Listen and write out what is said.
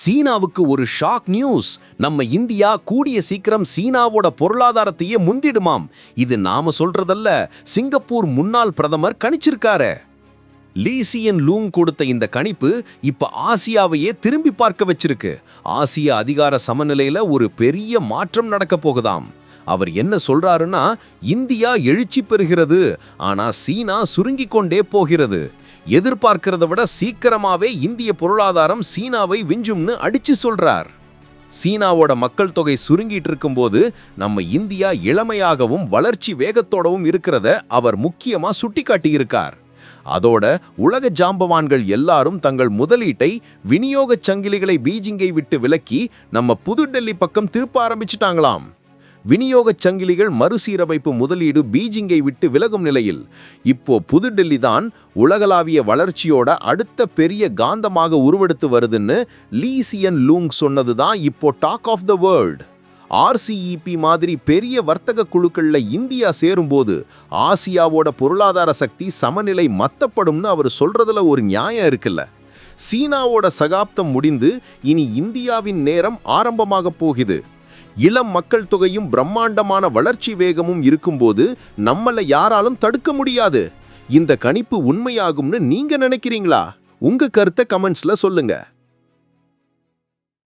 சீனாவுக்கு ஒரு shock news நம்ம இந்தியா கூடிய சீக்கிரம் சீனாவோட பொருளாதாரத்தையே முந்திடுமாம். இது நாம சொல்றதல்ல சிங்கப்பூர் முன்னாள் பிரதமர் கணிச்சிருக்காரு. லீசியன் லூங் கொடுத்த இந்த கணிப்பு இப்ப ஆசியாவையே திரும்பி பார்க்க வச்சிருக்கு. ஆசிய அதிகார சமநிலையில ஒரு பெரிய மாற்றம் நடக்க போகுதாம். அவர் என்ன சொல்றாருன்னா இந்தியா எழுச்சி பெறுகிறது ஆனா சீனா சுருங்கிக் கொண்டே போகிறது. எதிர்பார்க்கிறத விட சீக்கிரமாவே இந்திய பொருளாதாரம் சீனாவை விஞ்சும்னு அடிச்சு சொல்றார். சீனாவோட மக்கள் தொகை சுருங்கிட்டு இருக்கும்போது நம்ம இந்தியா இளமையாகவும் வளர்ச்சி வேகத்தோடவும் இருக்கிறத அவர் முக்கியமா சுட்டிக்காட்டியிருக்கார். அதோட உலக ஜாம்பவான்கள் எல்லாரும் தங்கள் முதலீட்டை விநியோகச் சங்கிலிகளை பீஜிங்கை விட்டு விலக்கி நம்ம புதுடெல்லி பக்கம் திருப்ப ஆரம்பிச்சிட்டாங்களாம். விநியோகச் சங்கிலிகள் மறுசீரமைப்பு முதலீடு பீஜிங்கை விட்டு விலகும் நிலையில். இப்போ புதுடெல்லி தான் உலகளாவிய வளர்ச்சியோட அடுத்த பெரிய காந்தமாக உருவெடுத்து வருதுன்னு லீசியன் லூங் சொன்னது தான் இப்போ talk of the world. RCEP மாதிரி பெரிய வர்த்தக குழுக்கள்ல இந்தியா சேரும்போது ஆசியாவோட பொருளாதார சக்தி சமநிலை மத்தப்படும்னு அவர் சொல்றதுல ஒரு நியாயம் இருக்குல்ல. சீனாவோட சகாப்தம் முடிந்து இனி இந்தியாவின் நேரம் ஆரம்பமாக போகுது. இளம் மக்கள் தொகையும் பிரம்மாண்டமான வளர்ச்சி வேகமும் இருக்கும்போது நம்மள யாராலும் தடுக்க முடியாது. இந்த கணிப்பு உண்மையாகும்னு நீங்க நினைக்கிறீங்களா? உங்க கருத்தை கமெண்ட்ஸ்ல சொல்லுங்க.